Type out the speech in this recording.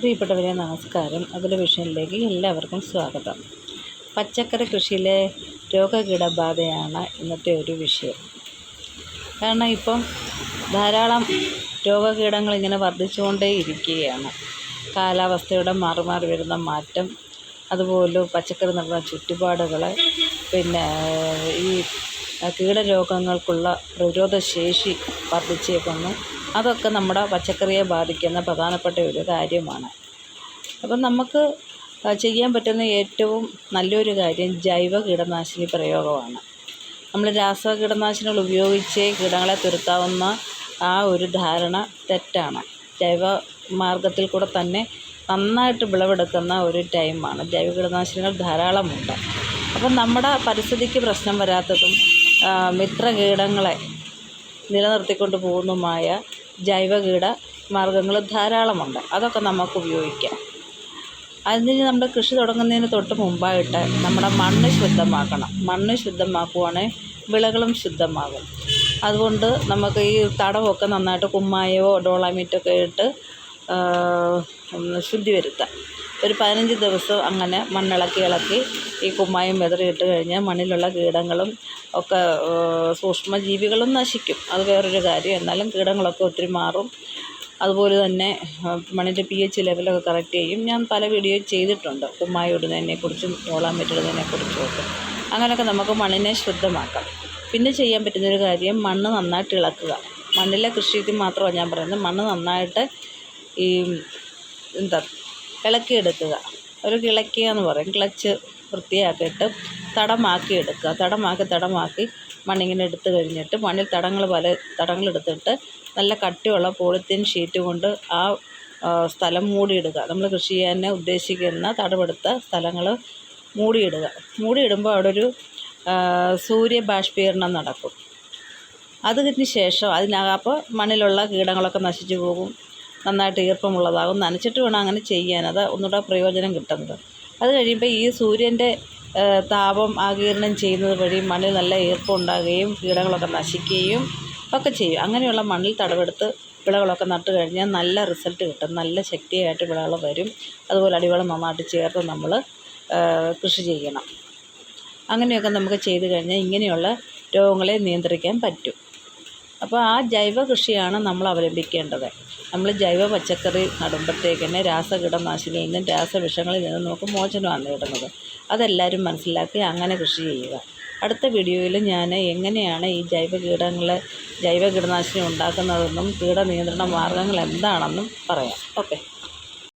പ്രിയപ്പെട്ടവരെ നമസ്കാരം. വിഷയത്തിലേക്ക് എല്ലാവർക്കും സ്വാഗതം. പച്ചക്കറി കൃഷിയിലെ രോഗകീടബാധയാണ് ഇന്നത്തെ ഒരു വിഷയം. കാരണം ഇപ്പം ധാരാളം രോഗകീടങ്ങൾ ഇങ്ങനെ വർദ്ധിച്ചുകൊണ്ടേ ഇരിക്കുകയാണ്. കാലാവസ്ഥയുടെ മാറി മാറി വരുന്ന മാറ്റം അതുപോലെ പച്ചക്കറി നടുന്ന ചുറ്റുപാടുകൾ പിന്നെ ഈ കീടരോഗങ്ങൾക്കുള്ള പ്രതിരോധ ശേഷി വർദ്ധിച്ചേക്കുന്നു. അതൊക്കെ നമ്മുടെ പച്ചക്കറിയെ ബാധിക്കുന്ന പ്രധാനപ്പെട്ട ഒരു കാര്യമാണ്. അപ്പം നമുക്ക് ചെയ്യാൻ പറ്റുന്ന ഏറ്റവും നല്ലൊരു കാര്യം ജൈവ കീടനാശിനി പ്രയോഗമാണ്. നമ്മൾ രാസ കീടനാശിനികൾ ഉപയോഗിച്ച് കീടങ്ങളെ തുരത്താവുന്ന ആ ഒരു ധാരണ തെറ്റാണ്. ജൈവ മാർഗത്തിൽ കൂടെ തന്നെ നന്നായിട്ട് വിളവെടുക്കുന്ന ഒരു ടൈമാണ് ജൈവ കീടനാശിനികൾ ധാരാളമുണ്ട്. അപ്പം നമ്മുടെ പരിസ്ഥിതിക്ക് പ്രശ്നം വരാത്തതും മിത്രകീടങ്ങളെ നിലനിർത്തിക്കൊണ്ട് പോകുന്നതുമായ ജൈവ കീട മാർഗങ്ങൾ ധാരാളമുണ്ട്. അതൊക്കെ നമുക്ക് ഉപയോഗിക്കാം. അതിന് നമ്മുടെ കൃഷി തുടങ്ങുന്നതിന് തൊട്ട് മുമ്പായിട്ട് നമ്മുടെ മണ്ണ് ശുദ്ധമാക്കണം. മണ്ണ് ശുദ്ധമാക്കുവാണെങ്കിൽ വിളകളും ശുദ്ധമാകും. അതുകൊണ്ട് നമുക്ക് ഈ തടവൊക്കെ നന്നായിട്ട് കുമ്മായമോ ഡോളാമീറ്റൊക്കെ ഇട്ട് ശുദ്ധി വരുത്താം. ഒരു പതിനഞ്ച് ദിവസം അങ്ങനെ മണ്ണിളക്കി ഇളക്കി ഈ കുമ്മായം വെതറിയിട്ട് കഴിഞ്ഞാൽ മണ്ണിലുള്ള കീടങ്ങളും ഒക്കെ സൂക്ഷ്മജീവികളും നശിക്കും. അത് വേറൊരു കാര്യം. എന്നാലും കീടങ്ങളൊക്കെ ഒത്തിരി മാറും. അതുപോലെ തന്നെ മണ്ണിന്റെ പി എച്ച് ലെവലൊക്കെ കറക്റ്റ് ചെയ്യും. ഞാൻ പല വീഡിയോ ചെയ്തിട്ടുണ്ട്. കുമ്മായി ഇടുന്നതിനെക്കുറിച്ചും ഡോളാമിറ്റ് ഇടുന്നതിനെക്കുറിച്ചും ഒക്കെ അങ്ങനെയൊക്കെ നമുക്ക് മണ്ണിനെ ശുദ്ധമാക്കാം. പിന്നെ ചെയ്യാൻ പറ്റുന്നൊരു കാര്യം മണ്ണ് നന്നായിട്ട് ഇളക്കുക. മണ്ണിലെ കൃഷിക്ക് മാത്രമാണ് ഞാൻ പറയുന്നത്. മണ്ണ് നന്നായിട്ട് ഈ എന്താ ഇളക്കിയെടുക്കുക ഒരു കിളയ്ക്കുക എന്ന് പറയും. കിളച്ച് വൃത്തിയാക്കിയിട്ട് തടമാക്കി എടുക്കുക. തടമാക്കി തടമാക്കി മണ്ണിങ്ങനെ എടുത്ത് കഴിഞ്ഞിട്ട് മണ്ണിൽ തടങ്ങൾ പല തടങ്ങളെടുത്തിട്ട് നല്ല കട്ടിയുള്ള പോളിത്തീൻ ഷീറ്റ് കൊണ്ട് ആ സ്ഥലം മൂടിയിടുക. നമ്മൾ കൃഷി ചെയ്യാൻ ഉദ്ദേശിക്കുന്ന തടമെടുത്ത സ്ഥലങ്ങൾ മൂടിയിടുക. മൂടിയിടുമ്പോൾ അവിടെ ഒരു സൂര്യബാഷ്പീകരണം നടക്കും. അതിന് ശേഷം അതിനകത്ത് മണ്ണിലുള്ള കീടങ്ങളൊക്കെ നശിച്ചു പോകും. നന്നായിട്ട് ഈർപ്പമുള്ളതാകും. നനച്ചിട്ട് വേണം അങ്ങനെ ചെയ്യാൻ. അത് ഒന്നുകൂടെ പ്രയോജനം കിട്ടുന്നത്. അത് കഴിയുമ്പോൾ ഈ സൂര്യന്റെ താപം ആകീരണം ചെയ്യുന്നത് വഴി മണ്ണിൽ നല്ല ഈർപ്പം ഉണ്ടാകുകയും കീടങ്ങളൊക്കെ നശിക്കുകയും ഒക്കെ ചെയ്യും. അങ്ങനെയുള്ള മണ്ണിൽ തടവെടുത്ത് വിളകളൊക്കെ നട്ട് കഴിഞ്ഞാൽ നല്ല റിസൾട്ട് കിട്ടും. നല്ല ശക്തിയായിട്ട് വിളകൾ വരും. അതുപോലെ അടിവളം നന്നായിട്ട് ചേർത്ത് നമ്മൾ കൃഷി ചെയ്യണം. അങ്ങനെയൊക്കെ നമുക്ക് ചെയ്ത് കഴിഞ്ഞാൽ ഇങ്ങനെയുള്ള രോഗങ്ങളെ നിയന്ത്രിക്കാൻ പറ്റും. അപ്പോൾ ആ ജൈവ കൃഷിയാണ് നമ്മൾ അവലംബിക്കേണ്ടത്. നമ്മൾ ജൈവ പച്ചക്കറി നടുമ്പോഴത്തേക്ക് തന്നെ രാസകീടനാശിനിയിൽ നിന്നും രാസവിഷങ്ങളിൽ നിന്നും നമുക്ക് മോചനമാണ് നേടുന്നത്. അതെല്ലാവരും മനസ്സിലാക്കി അങ്ങനെ കൃഷി ചെയ്യുക. അടുത്ത വീഡിയോയിൽ ഞാൻ എങ്ങനെയാണ് ഈ ജൈവ കീടങ്ങൾ ജൈവ കീടനാശിനി ഉണ്ടാക്കുന്നതെന്നും കീടനിയന്ത്രണ മാർഗങ്ങൾ എന്താണെന്നും പറയാം. ഓക്കെ.